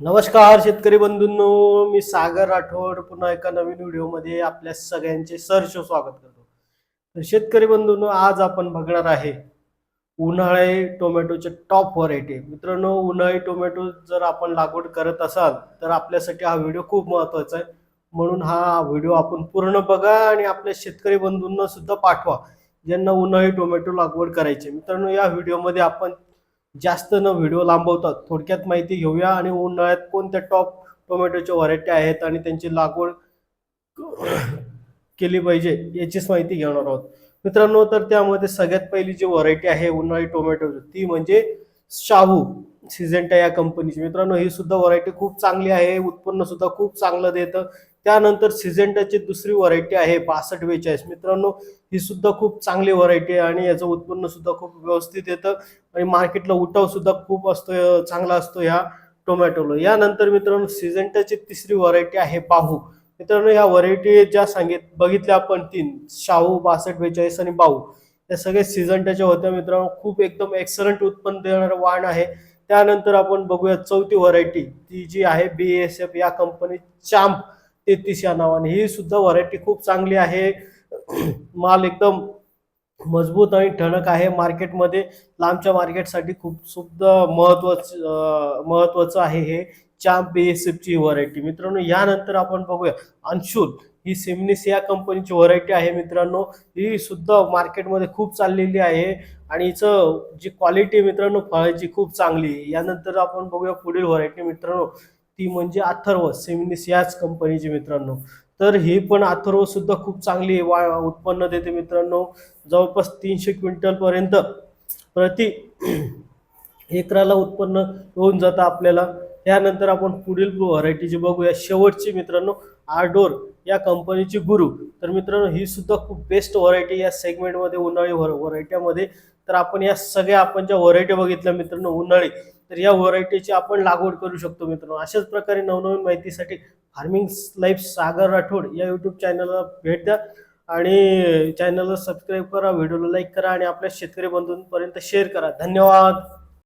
नमस्कार शेतकरी बंधूंनो मी सागर राठोड पुन्हा एका नवीन व्हिडिओमध्ये आपल्या सगळ्यांचे सहर्ष स्वागत करतो. तर शेतकरी बंधूंनो आज आपण बघणार आहे उन्हाळी टोमॅटोचे टॉप व्हरायटी मित्रांनो उन्हाळी टोमॅटो जर आपण लागवड करत असाल तर आपल्यासाठी हा व्हिडिओ खूप महत्त्वाचा आहे. म्हणून हा व्हिडिओ आपण पूर्ण बघा आणि आपल्या शेतकरी बंधूंना सुद्धा पाठवा ज्यांना उन्हाळी टोमॅटो लागवड करायची मित्रांनो या व्हिडिओमध्ये आपण जास्त न व्हिडिओ लांबवतात. थोडक्यात माहिती घेऊया आणि उन्हाळ्यात कोणत्या टॉप टोमॅटोच्या व्हरायटी आहेत आणि त्यांची लागवड केली पाहिजे याचीच माहिती घेणार आहोत. मित्रांनो तर त्यामध्ये सगळ्यात पहिली जी व्हरायटी आहे उन्हाळी टोमॅटोची ती म्हणजे शाहू सिझेंटा या कंपनीची मित्रांनो ही सुद्धा व्हरायटी खूप चांगली आहे उत्पन्न सुद्धा खूप चांगलं देतं. त्यानंतर सिजेंटाची दुसरी व्हरायटी आहे बासष्ट बेचाळीस. मित्रांनो ही सुद्धा खूप चांगली व्हरायटी आहे आणि याचं उत्पन्न सुद्धा खूप व्यवस्थित येतं. आणि मार्केटला उठाव सुद्धा खूप असतो चांगला असतो ह्या टोमॅटोला यानंतर मित्रांनो सिजेंटाची तिसरी व्हरायटी आहे बाहू मित्रांनो ह्या व्हरायटी ज्या सांगित बघितल्या आपण तीन शाहू बासष्ट बेचाळीस आणि बाहू. या सगळ्या सिजंटाच्या होत्या मित्रांनो खूप एकदम एक्सलंट उत्पन्न देणारं वाण आहे. त्यानंतर आपण बघूया चौथी व्हरायटी ती जी आहे बी एस एफ या कंपनी चांप. तेहतीस या नावाने. ही सुद्धा व्हरायटी खूप चांगली आहे. माल एकदम मजबूत आणि ठणक आहे. मार्केटमध्ये लांबच्या मार्केटसाठी खूप सुद्धा महत्वाचं महत्वाचं आहे हे चांप बी एस एफची व्हरायटी मित्रांनो यानंतर आपण बघूया. अंशुल ही सिमनिस या कंपनीची व्हरायटी आहे मित्रांनो. ही सुद्धा मार्केटमध्ये खूप चाललेली आहे. आणि हिचं जी क्वालिटी मित्रांनो फळाची खूप चांगली आहे. यानंतर आपण बघूया पुढील व्हरायटी मित्रांनो. ती म्हणजे अथर्व सेमिनिस याच कंपनीची मित्रांनो. तर ही पण अथर्व सुद्धा खूप चांगली वा उत्पन्न देते मित्रांनो. जवळपास तीनशे क्विंटल पर्यंत प्रति एकराला उत्पन्न होऊन जातं आपल्याला. त्यानंतर आपण पुढील व्हरायटीची बघूया. शेवटची मित्रांनो आरडोर या कंपनीची गुरु. तर मित्रांनो ही सुद्धा खूप बेस्ट व्हरायटी या सेगमेंटमध्ये उन्हाळी व्हरायट्यामध्ये तर आपण या सगळ्या आपण ज्या व्हरायटी बघितल्या मित्रांनो उन्हाळी तर या व्हरायटीची आपण लागवड करू शकतो मित्रांनो. अशाच प्रकारे नवनवीन माहितीसाठी फार्मिंग लाईफ सागर राठोड या यूट्यूब चॅनलला भेट द्या. आणि चॅनलला सबस्क्राईब करा व्हिडिओला लाईक करा आणि आपल्या शेतकरी बंधूंपर्यंत शेअर करा. धन्यवाद!